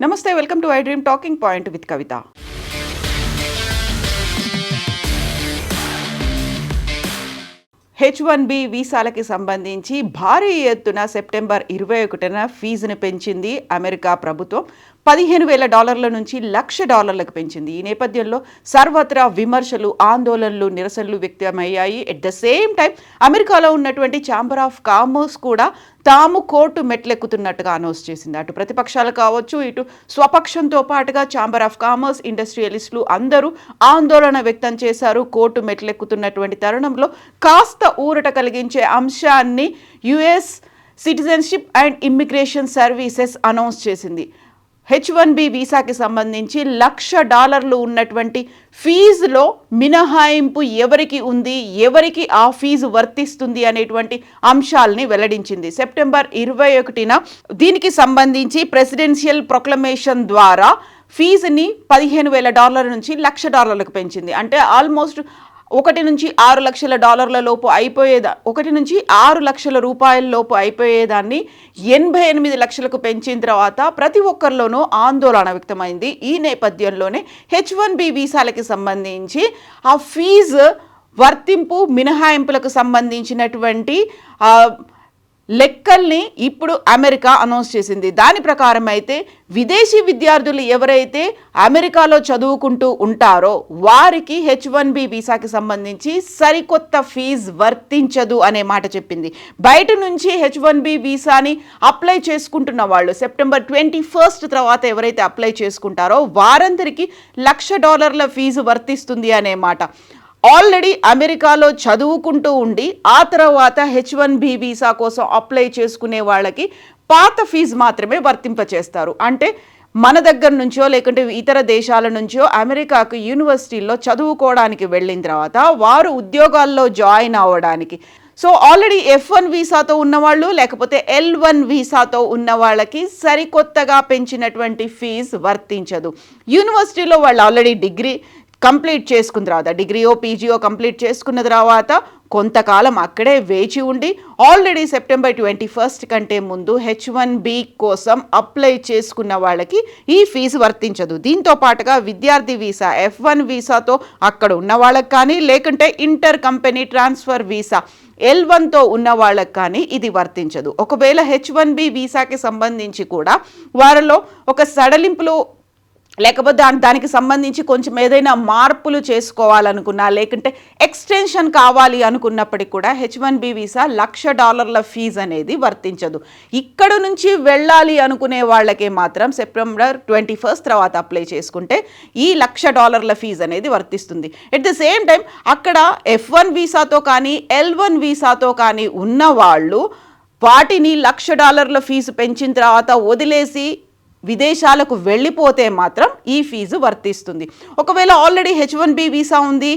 నమస్తే welcome to I dream talking point with Kavitha. H one B వీసాలకి సంబంధించి భారీ ఎత్తున సెప్టెంబర్ ఇరవై ఒకటిన ఫీజును పెంచింది అమెరికా ప్రభుత్వం. పదిహేను వేల డాలర్ల నుంచి లక్ష డాలర్లకు పెంచింది. ఈ నేపథ్యంలో సర్వత్రా విమర్శలు ఆందోళనలు నిరసనలు వ్యక్తమయ్యాయి. ఎట్ ద సేమ్ టైం అమెరికాలో ఉన్నటువంటి ఛాంబర్ ఆఫ్ కామర్స్ కూడా తాము కోర్టు మెట్లెక్కుతున్నట్టుగా అనౌన్స్ చేసింది. అటు ప్రతిపక్షాలు కావచ్చు ఇటు స్వపక్షంతో పాటుగా ఛాంబర్ ఆఫ్ కామర్స్ ఇండస్ట్రియలిస్టులు అందరూ ఆందోళన వ్యక్తం చేశారు. కోర్టు మెట్లెక్కుతున్నటువంటి తరుణంలో కాస్త ఊరట కలిగించే అంశాన్ని US citizenship and immigration services announce చేసింది. హెచ్ వన్ బి వీసాకి సంబంధించి లక్ష డాలర్లు ఉన్నటువంటి ఫీజులో మినహాయింపు ఎవరికి ఉంది ఎవరికి ఆ ఫీజు వర్తిస్తుంది అనేటువంటి అంశాలని వెల్లడించింది. సెప్టెంబర్ ఇరవై ఒకటిన దీనికి సంబంధించి ప్రెసిడెన్షియల్ ప్రొక్లమేషన్ ద్వారా ఫీజుని పదిహేను వేల డాలర్ల నుంచి లక్ష డాలర్లకు పెంచింది. అంటే ఆల్మోస్ట్ ఒకటి నుంచి ఆరు లక్షల డాలర్ల లోపు అయిపోయేదా ఒకటి నుంచి ఆరు లక్షల రూపాయల లోపు అయిపోయేదాన్ని ఎనభై ఎనిమిది లక్షలకు పెంచిన తర్వాత ప్రతి ఒక్కరిలోనూ ఆందోళన వ్యక్తమైంది. ఈ నేపథ్యంలోనే హెచ్ వన్ బి వీసాలకి సంబంధించి ఆ ఫీజు వర్తింపు మినహాయింపులకు సంబంధించినటువంటి లెక్కల్ని ఇప్పుడు అమెరికా అనౌన్స్ చేసింది. దాని ప్రకారం అయితే విదేశీ విద్యార్థులు ఎవరైతే అమెరికాలో చదువుకుంటూ ఉంటారో వారికి హెచ్ వన్ బి వీసాకి సంబంధించి సరికొత్త ఫీజు వర్తించదు అనే మాట చెప్పింది. బయట నుంచి హెచ్ వన్ బి వీసాని అప్లై చేసుకుంటున్న వాళ్ళు సెప్టెంబర్ ట్వంటీ ఫస్ట్ తర్వాత ఎవరైతే అప్లై చేసుకుంటారో వారందరికీ లక్ష డాలర్ల ఫీజు వర్తిస్తుంది అనే మాట. ఆల్రెడీ అమెరికాలో చదువుకుంటూ ఉండి ఆ తర్వాత హెచ్ వన్ బి వీసా కోసం అప్లై చేసుకునే వాళ్ళకి పాత ఫీజు మాత్రమే వర్తింపచేస్తారు. అంటే మన దగ్గర నుంచో లేకుంటే ఇతర దేశాల నుంచో అమెరికాకు యూనివర్సిటీల్లో చదువుకోవడానికి వెళ్ళిన తర్వాత వారు ఉద్యోగాల్లో జాయిన్ అవ్వడానికి. సో ఆల్రెడీ ఎఫ్ వన్ వీసాతో ఉన్నవాళ్ళు లేకపోతే ఎల్ వన్ వీసాతో ఉన్న వాళ్ళకి సరికొత్తగా పెంచినటువంటి ఫీజు వర్తించదు. యూనివర్సిటీలో వాళ్ళు ఆల్రెడీ డిగ్రీ కంప్లీట్ చేసుకున్న తర్వాత డిగ్రీయో పీజీయో కంప్లీట్ చేసుకున్న తర్వాత కొంతకాలం అక్కడే వేచి ఉండి ఆల్రెడీ సెప్టెంబర్ ట్వంటీ ఫస్ట్ కంటే ముందు హెచ్ వన్ బి కోసం అప్లై చేసుకున్న వాళ్ళకి ఈ ఫీజు వర్తించదు. దీంతో పాటుగా విద్యార్థి వీసా ఎఫ్ వన్ వీసాతో అక్కడ ఉన్న వాళ్ళకి కానీ లేకుంటే inter company transfer visa L వన్తో ఉన్న వాళ్ళకి కానీ ఇది వర్తించదు. ఒకవేళ హెచ్ వన్ బి వీసాకి సంబంధించి కూడా వారిలో ఒక సడలింపులు లేకపోతే దానికి సంబంధించి కొంచెం ఏదైనా మార్పులు చేసుకోవాలనుకున్నా లేకుంటే ఎక్స్టెన్షన్ కావాలి అనుకున్నప్పటికీ కూడా H one B visa lakh డాలర్ల ఫీజు అనేది వర్తించదు. ఇక్కడ నుంచి వెళ్ళాలి అనుకునే వాళ్ళకే మాత్రం సెప్టెంబర్ ట్వంటీ ఫస్ట్ తర్వాత అప్లై చేసుకుంటే ఈ లక్ష డాలర్ల ఫీజు అనేది వర్తిస్తుంది. ఎట్ ద సేమ్ టైం అక్కడ ఎఫ్ వన్ వీసాతో కానీ ఎల్ వన్ వీసాతో కానీ ఉన్న వాళ్ళు వాటిని లక్ష డాలర్ల ఫీజు పెంచిన తర్వాత వదిలేసి విదేశాలకు వెళ్ళిపోతే మాత్రం ఈ ఫీజు వర్తిస్తుంది. ఒకవేళ already H one B visa ఉంది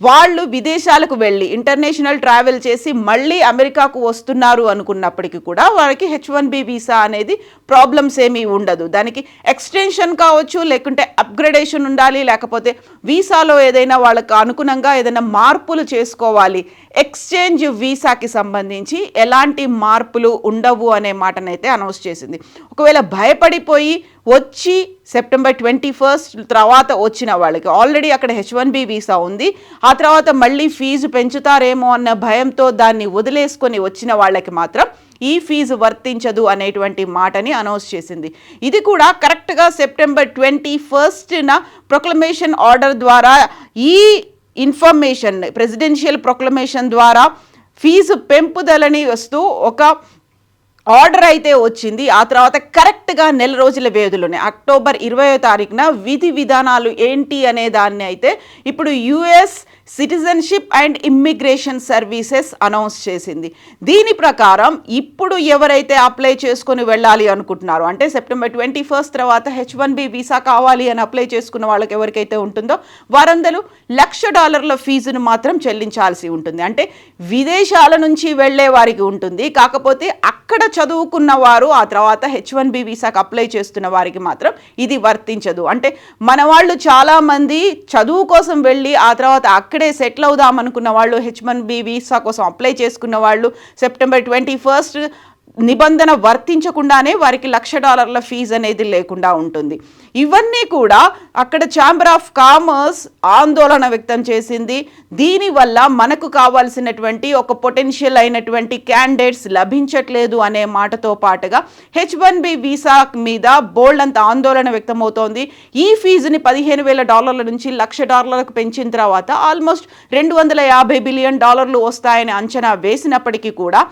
వాళ్ళు విదేశాలకు వెళ్ళి ఇంటర్నేషనల్ ట్రావెల్ చేసి మళ్ళీ అమెరికాకు వస్తున్నారు అనుకున్నప్పటికీ కూడా వారికి హెచ్ వన్ బి వీసా అనేది ప్రాబ్లమ్స్ ఏమీ ఉండదు. దానికి ఎక్స్టెన్షన్ కావచ్చు లేకుంటే అప్గ్రేడేషన్ ఉండాలి లేకపోతే వీసాలో ఏదైనా వాళ్ళకు అనుగుణంగా ఏదైనా మార్పులు చేసుకోవాలి. ఎక్స్చేంజ్ వీసాకి సంబంధించి ఎలాంటి మార్పులు ఉండవు అనే మాటనైతే అనౌన్స్ చేసింది. ఒకవేళ భయపడిపోయి వచ్చి సెప్టెంబర్ ట్వంటీ ఫస్ట్ తర్వాత వచ్చిన వాళ్ళకి. ఆల్రెడీ అక్కడ హెచ్ వన్ బి వీసా ఉంది. ఆ తర్వాత మళ్ళీ ఫీజు పెంచుతారేమో అన్న భయంతో దాన్ని వదిలేసుకొని వచ్చిన వాళ్ళకి మాత్రం ఈ ఫీజు వర్తించదు అనేటువంటి మాటని అనౌన్స్ చేసింది. ఇది కూడా కరెక్ట్గా సెప్టెంబర్ ట్వంటీ ఫస్ట్న ప్రొక్లమేషన్ ఆర్డర్ ద్వారా ఈ ఇన్ఫర్మేషన్ ప్రెసిడెన్షియల్ ప్రొక్లమేషన్ ద్వారా ఫీజు పెంపుదలని వస్తూ ఒక ఆర్డర్ అయితే వచ్చింది. ఆ తర్వాత కరెక్ట్గా నెల రోజుల వ్యవధిలోనే అక్టోబర్ ఇరవయో తారీఖున విధి విధానాలు ఏంటి అనే దాన్ని అయితే ఇప్పుడు US citizenship and immigration services announce చేసింది. దీని ప్రకారం ఇప్పుడు ఎవరైతే అప్లై చేసుకొని వెళ్ళాలి అనుకుంటున్నారో అంటే సెప్టెంబర్ ట్వంటీ ఫస్ట్ తర్వాత హెచ్ వన్ బి వీసా కావాలి అని అప్లై చేసుకున్న వాళ్ళకి ఎవరికైతే ఉంటుందో వారందరూ లక్ష డాలర్ల ఫీజును మాత్రం చెల్లించాల్సి ఉంటుంది. అంటే విదేశాల నుంచి వెళ్ళే వారికి ఉంటుంది. కాకపోతే అక్కడ చదువుకున్న వారు ఆ తర్వాత హెచ్ వన్ బి వీసాకు అప్లై చేస్తున్న వారికి మాత్రం ఇది వర్తించదు. అంటే మన వాళ్ళు చాలామంది చదువు కోసం వెళ్ళి ఆ తర్వాత అక్కడే సెటిల్ అవుదాం అనుకున్న వాళ్ళు హెచ్ వన్ బి వీసా కోసం అప్లై చేసుకున్న వాళ్ళు సెప్టెంబర్ ట్వంటీ ఫస్ట్ నిబంధన వర్తించకుండానే వారికి లక్ష డాలర్ల ఫీజు అనేది లేకుండా ఉంటుంది. ఇవన్నీ కూడా అక్కడ ఛాంబర్ ఆఫ్ కామర్స్ ఆందోళన వ్యక్తం చేసింది. దీనివల్ల మనకు కావాల్సినటువంటి ఒక పొటెన్షియల్ అయినటువంటి క్యాండిడేట్స్ లభించట్లేదు అనే మాటతో పాటుగా హెచ్ వన్ బి వీసా మీద బోల్డ్ అంత ఆందోళన వ్యక్తమవుతోంది. ఈ ఫీజుని పదిహేను వేల డాలర్ల నుంచి లక్ష డాలర్లకు పెంచిన తర్వాత ఆల్మోస్ట్ రెండు వందల యాభై బిలియన్ డాలర్లు వస్తాయని అంచనా వేసినప్పటికీ కూడా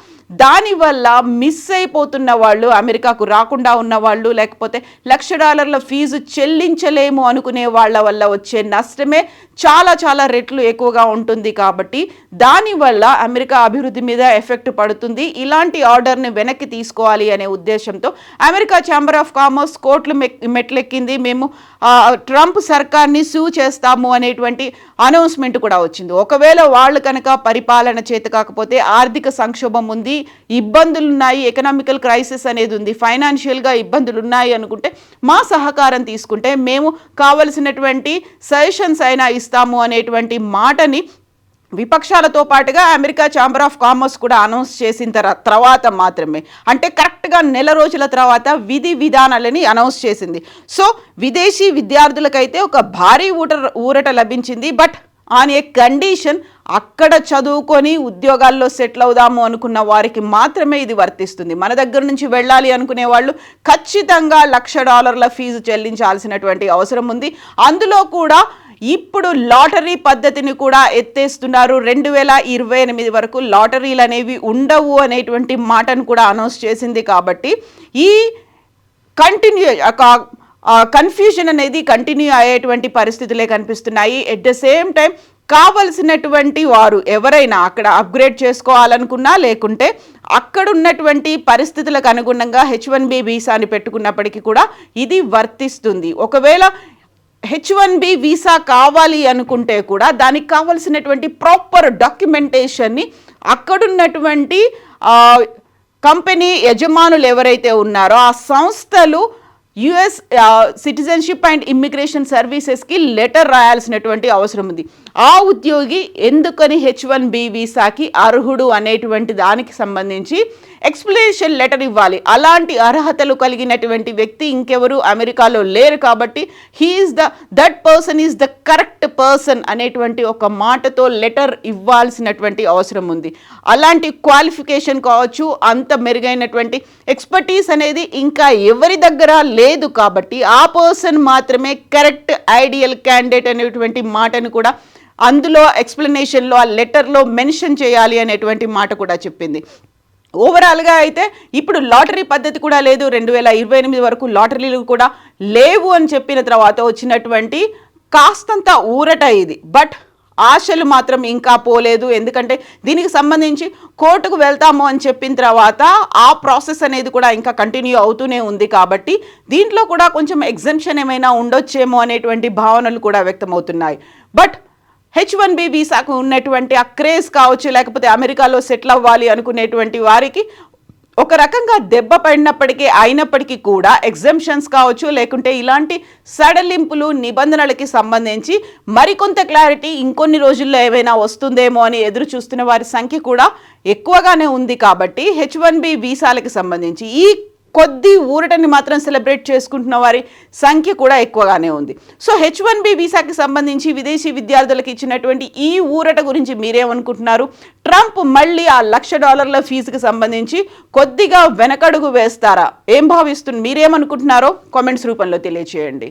దానివల్ల మిస్ అయిపోతున్న వాళ్ళు అమెరికాకు రాకుండా ఉన్న వాళ్ళు లేకపోతే లక్ష డాలర్ల ఫీజు చెల్లించలేము అనుకునే వాళ్ళ వల్ల వచ్చే నష్టమే చాలా చాలా రెట్లు ఎక్కువగా ఉంటుంది కాబట్టి దానివల్ల అమెరికా అభివృద్ధి మీద ఎఫెక్ట్ పడుతుంది. ఇలాంటి ఆర్డర్ని వెనక్కి తీసుకోవాలి అనే ఉద్దేశంతో అమెరికా ఛాంబర్ ఆఫ్ కామర్స్ కోర్టులు మెట్లెక్కింది. మేము ట్రంప్ సర్కార్ని సూ చేస్తాము అనేటువంటి అనౌన్స్మెంట్ కూడా వచ్చింది. ఒకవేళ వాళ్ళు కనుక పరిపాలన చేత కాకపోతే ఆర్థిక సంక్షోభం ఉంది ఇబ్బందులు ఉన్నాయి ఎకనామికల్ క్రైసిస్ అనేది ఉంది ఫైనాన్షియల్గా ఇబ్బందులు ఉన్నాయి అనుకుంటే మా సహకారం తీసుకుంటే మేము కావలసినటువంటి సజెషన్స్ అయినా ఇస్తాము అనేటువంటి మాటని విపక్షాలతో పాటుగా అమెరికా ఛాంబర్ ఆఫ్ కామర్స్ కూడా అనౌన్స్ చేసిన తర్వాత మాత్రమే. అంటే కరెక్ట్గా నెల రోజుల తర్వాత విధి విధానాలని అనౌన్స్ చేసింది. సో విదేశీ విద్యార్థులకైతే ఒక భారీ ఊట ఊరట లభించింది. బట్ ఆన్ ఏ కండిషన్ అక్కడ చదువుకొని ఉద్యోగాల్లో సెటిల్ అవుదాము అనుకున్న వారికి మాత్రమే ఇది వర్తిస్తుంది. మన దగ్గర నుంచి వెళ్ళాలి అనుకునే వాళ్ళు ఖచ్చితంగా లక్ష డాలర్ల ఫీజు చెల్లించాల్సినటువంటి అవసరం ఉంది. అందులో కూడా ఇప్పుడు లాటరీ పద్ధతిని కూడా ఎత్తేస్తున్నారు. రెండు వేల ఇరవై ఎనిమిది వరకు లాటరీలు అనేవి ఉండవు అనేటువంటి మాటను కూడా అనౌన్స్ చేసింది కాబట్టి ఈ కంటిన్యూ కన్ఫ్యూజన్ అనేది కంటిన్యూ అయ్యేటువంటి పరిస్థితులే కనిపిస్తున్నాయి. ఎట్ ద సేమ్ టైం కావలసినటువంటి వారు ఎవరైనా అక్కడ అప్గ్రేడ్ చేసుకోవాలనుకున్నా లేకుంటే అక్కడ ఉన్నటువంటి పరిస్థితులకు అనుగుణంగా హెచ్ వన్ బి వీసాని పెట్టుకున్నప్పటికీ కూడా ఇది వర్తిస్తుంది. ఒకవేళ హెచ్ వన్ బి వీసా కావాలి అనుకుంటే కూడా దానికి కావలసినటువంటి ప్రాపర్ డాక్యుమెంటేషన్ని అక్కడున్నటువంటి కంపెనీ యజమానులు ఎవరైతే ఉన్నారో ఆ సంస్థలు యుఎస్ సిటిజన్షిప్ అండ్ ఇమ్మిగ్రేషన్ సర్వీసెస్కి లెటర్ రాయాల్సినటువంటి అవసరం ఉంది. ఆ ఉద్యోగి ఎందుకని హెచ్ వన్ బి వీసాకి అర్హుడు అనేటువంటి దానికి సంబంధించి ఎక్స్ప్లెనేషన్ లెటర్ ఇవ్వాలి. అలాంటి అర్హతలు కలిగినటువంటి వ్యక్తి ఇంకెవరు అమెరికాలో లేరు కాబట్టి he is the that person is the correct person అనేటువంటి ఒక మాటతో లెటర్ ఇవ్వాల్సినటువంటి అవసరం ఉంది. అలాంటి క్వాలిఫికేషన్ కావచ్చు అంత మెరుగైనటువంటి ఎక్స్పర్టీస్ అనేది ఇంకా ఎవరి దగ్గర లేదు కాబట్టి ఆ పర్సన్ మాత్రమే కరెక్ట్ ఐడియల్ క్యాండిడేట్ అనేటువంటి మాటను కూడా అందులో ఎక్స్ప్లెనేషన్లో ఆ లెటర్లో మెన్షన్ చేయాలి అనేటువంటి మాట కూడా చెప్పింది. ఓవరాల్గా అయితే ఇప్పుడు లాటరీ పద్ధతి కూడా లేదు. రెండు వేల ఇరవై ఎనిమిది వరకు లాటరీలు కూడా లేవు అని చెప్పిన తర్వాత వచ్చినటువంటి కాస్తంత ఊరట ఇది. బట్ ఆశలు మాత్రం ఇంకా పోలేదు. ఎందుకంటే దీనికి సంబంధించి కోర్టుకు వెళ్తాము అని చెప్పిన తర్వాత ఆ ప్రాసెస్ అనేది కూడా ఇంకా కంటిన్యూ అవుతూనే ఉంది కాబట్టి దీంట్లో కూడా కొంచెం ఎగ్జంప్షన్ ఏమైనా ఉండొచ్చేమో అనేటువంటి భావనలు కూడా వ్యక్తమవుతున్నాయి. బట్ హెచ్ వన్ బి వీసాకు ఉన్నటువంటి ఆ క్రేజ్ కావచ్చు లేకపోతే అమెరికాలో సెటిల్ అవ్వాలి అనుకునేటువంటి వారికి ఒక రకంగా దెబ్బ పడినప్పటికీ అయినప్పటికీ కూడా ఎగ్జెంప్షన్స్ కావచ్చు లేకుంటే ఇలాంటి సడలింపులు నిబంధనలకి సంబంధించి మరికొంత క్లారిటీ ఇంకొన్ని రోజుల్లో ఏమైనా వస్తుందేమో అని ఎదురు చూస్తున్న వారి సంఖ్య కూడా ఎక్కువగానే ఉంది కాబట్టి హెచ్ వన్ బి వీసాలకి సంబంధించి ఈ కొద్ది ఊరటని మాత్రం సెలబ్రేట్ చేసుకుంటున్న వారి సంఖ్య కూడా ఎక్కువగానే ఉంది. సో హెచ్ వన్ బి వీసాకి సంబంధించి విదేశీ విద్యార్థులకు ఇచ్చినటువంటి ఈ ఊరట గురించి మీరేమనుకుంటున్నారు? ట్రంప్ మళ్ళీ ఆ లక్ష డాలర్ల ఫీజుకి సంబంధించి కొద్దిగా వెనకడుగు వేస్తారా? ఏం భావిస్తుంది మీరేమనుకుంటున్నారో కామెంట్స్ రూపంలో తెలియచేయండి.